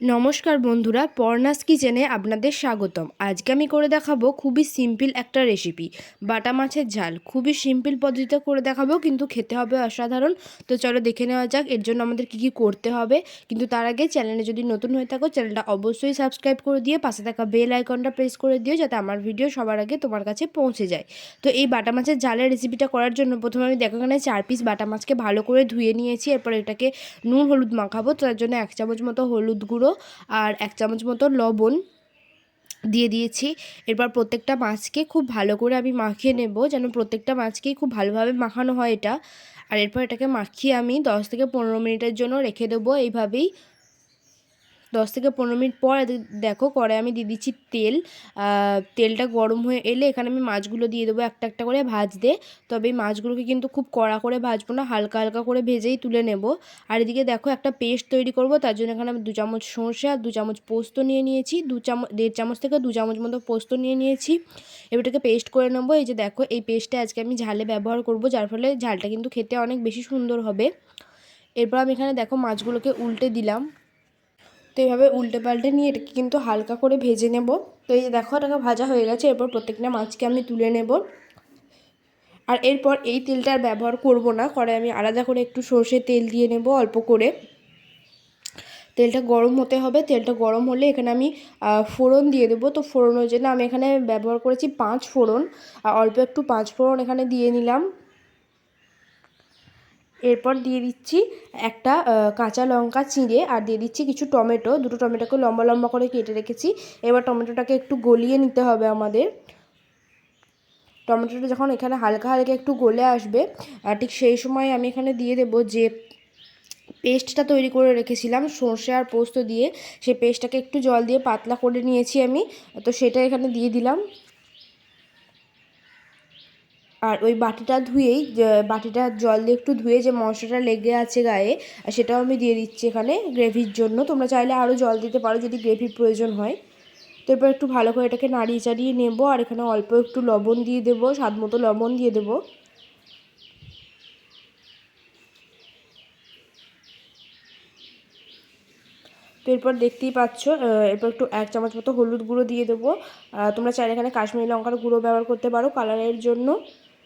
নমস্কার বন্ধুরা, পর্নাস কিচেনে আপনাদের স্বাগতম। আজকে আমি করে দেখাবো খুবই সিম্পল একটা রেসিপি বাটা মাছের ঝাল। খুবই সিম্পল পদ্ধতিতে করে দেখাবো, কিন্তু খেতে হবে অসাধারণ। তো চলো দেখে নেওয়া যাক, এর জন্য আমাদের কী কী করতে হবে। কিন্তু তার আগে চ্যানেলে যদি নতুন হয়ে থাকো চ্যানেলটা অবশ্যই সাবস্ক্রাইব করে দিয়ে, পাশে থাকা বেল আইকনটা প্রেস করে দিও, যাতে আমার ভিডিও সবার আগে তোমার কাছে পৌঁছে যায়। তো এই বাটা মাছের ঝালের রেসিপিটা করার জন্য প্রথমে আমি দেখো এখানে চার পিস বাটা মাছকে ভালো করে ধুয়ে নিয়েছি। এরপর এটাকে নুন, হলুদ মাখাবো তার জন্য এক চামচ মতো হলুদ গুঁড়ো আর এক চামচ মতো লবণ দিয়ে দিয়েছি। এরপর প্রত্যেকটা মাছকে খুব ভালো করে আমি মাখিয়ে নেব, যেন প্রত্যেকটা মাছকেই খুব ভালোভাবে মাখানো হয় এটা। আর এরপর এটাকে মাখিয়ে আমি দশ থেকে পনেরো মিনিটের জন্য রেখে দেবো, এইভাবেই দশ থেকে পনেরো মিনিট পর দেখো করে আমি দিয়ে দিচ্ছি তেল। তেলটা গরম হয়ে এলে এখানে আমি মাছগুলো দিয়ে দেবো একটা একটা করে ভাজতে। তবে এই মাছগুলোকে কিন্তু খুব কড়া করে ভাজবো না, হালকা হালকা করে ভেজেই তুলে নেব। আর এদিকে দেখো একটা পেস্ট তৈরি করব, তার জন্য এখানে আমি দু চামচ সর্ষে আর দু চামচ পোস্ত নিয়ে নিয়েছি। দু চামচ, দেড় চামচ থেকে দু চামচ মতো পোস্ত নিয়ে নিয়েছি। এবারটাকে পেস্ট করে নেব। এই যে দেখো, এই পেস্টটা আজকে আমি ঝালে ব্যবহার করব, যার ফলে ঝালটা কিন্তু খেতে অনেক বেশি সুন্দর হবে। এরপর আমি এখানে দেখো মাছগুলোকে উল্টে দিলাম। তো এইভাবে উল্টে পাল্টে নিয়ে এটাকে কিন্তু হালকা করে ভেজে নেব। তো এই যে দেখো, এটাকে ভাজা হয়ে গেছে। এরপর প্রত্যেকটা মাছকে আমি তুলে নেব। আর এরপর এই তেলটা আর ব্যবহার করব না। করে আমি আলাদা করে একটু সর্ষের তেল দিয়ে নেব অল্প করে। তেলটা গরম হতে হবে। তেলটা গরম হলে এখানে আমি ফোড়ন দিয়ে দেবো। তো ফোড়নের জন্য আমি এখানে ব্যবহার করেছি পাঁচ ফোড়ন। অল্প একটু পাঁচ ফোড়ন এখানে দিয়ে নিলাম। এরপর দিয়ে দিচ্ছি একটা কাঁচা লঙ্কা চিঁড়ে আর দিয়ে দিচ্ছি কিছু টমেটো। দুটো টমেটোকে লম্বা লম্বা করে কেটে রেখেছি। এবার টমেটোটাকে একটু গলিয়ে নিতে হবে আমাদের। টমেটোটা যখন এখানে হালকা হালকা একটু গলে আসবে ঠিক সেই সময় আমি এখানে দিয়ে দেব যে পেস্টটা তৈরি করে রেখেছিলাম, সর্ষে আর পোস্ত দিয়ে। সেই পেস্টটাকে একটু জল দিয়ে পাতলা করে নিয়েছি আমি। তো সেটা এখানে দিয়ে দিলাম। আর ওই বাটিটা ধুয়েই বাটিটা জল দিয়ে একটু ধুয়ে যে মশলাটা লেগে আছে গায়ে সেটাও আমি দিয়ে দিচ্ছি এখানে গ্রেভির জন্য। তোমরা চাইলে আরও জল দিতে পারো যদি গ্রেভির প্রয়োজন হয়। তো এরপর একটু ভালো করে এটাকে নাড়িয়ে চাড়িয়ে নেব, আর এখানে অল্প একটু লবণ দিয়ে দেবো, স্বাদ মতো লবণ দিয়ে দেবো। তো এরপর দেখতেই পাচ্ছ এরপর একটু এক চামচ মতো হলুদ গুঁড়ো দিয়ে দেবো। তোমরা চাইলে এখানে কাশ্মীরি লঙ্কার গুঁড়ো ব্যবহার করতে পারো কালারের জন্য।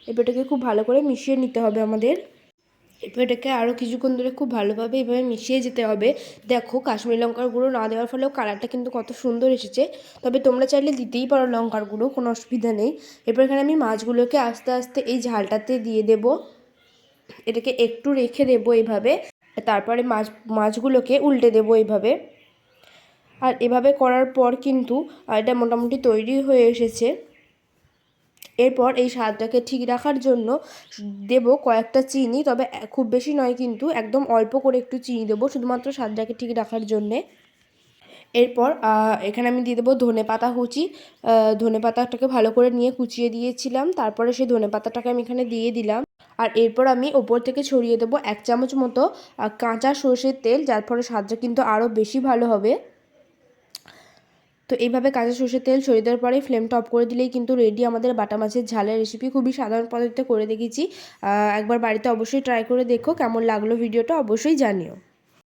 এবার খুব ভালো করে মিশিয়ে নিতে হবে আমাদের। এরপর এটাকে আরও কিছুক্ষণ ধরে খুব ভালোভাবে এভাবে মিশিয়ে যেতে হবে। দেখো কাশ্মীরি লঙ্কার গুঁড়ো না দেওয়ার ফলেও কালারটা কিন্তু কত সুন্দর এসেছে। তবে তোমরা চাইলে দিতেই পারো লঙ্কার গুঁড়ো, কোনো অসুবিধা নেই। এরপর এখানে আমি মাছগুলোকে আস্তে আস্তে এই ঝালটাতে দিয়ে দেব। এটাকে একটু রেখে দেবো এইভাবে তারপরে মাছ, মাছগুলোকে উল্টে দেবো এইভাবে আর এভাবে করার পর কিন্তু এটা মোটামুটি তৈরি হয়ে এসেছে। এরপর এই স্বাদটাকে ঠিক রাখার জন্য দেব কয়েকটা চিনি, তবে খুব বেশি নয় কিন্তু একদম অল্প করে একটু চিনি দেবো শুধুমাত্র স্বাদটাকে ঠিক রাখার জন্যে। এরপর এখানে আমি দিয়ে দেবো ধনে পাতা কুচি। ধনে পাতাটাকে ভালো করে নিয়ে কুচিয়ে দিয়েছিলাম, তারপরে সেই ধনে পাতাটাকে আমি এখানে দিয়ে দিলাম। আর এরপর আমি ওপর থেকে ছড়িয়ে দেবো এক চামচ মতো কাঁচা সর্ষের তেল, যার ফলে স্বাদটা কিন্তু আরও বেশি ভালো হবে। তো এইভাবে কাঁচা সর্ষের তেল ছড়িয়ে দেওয়ার পরে ফ্লেমটা অফ করে দিলেই কিন্তু রেডি আমাদের বাটা মাছের ঝালের রেসিপি খুবই সাধারণ পদ্ধতিতে করে দেখেছি একবার বাড়িতে অবশ্যই ট্রাই করে দেখো। কেমন লাগল ভিডিওটা অবশ্যই জানিও।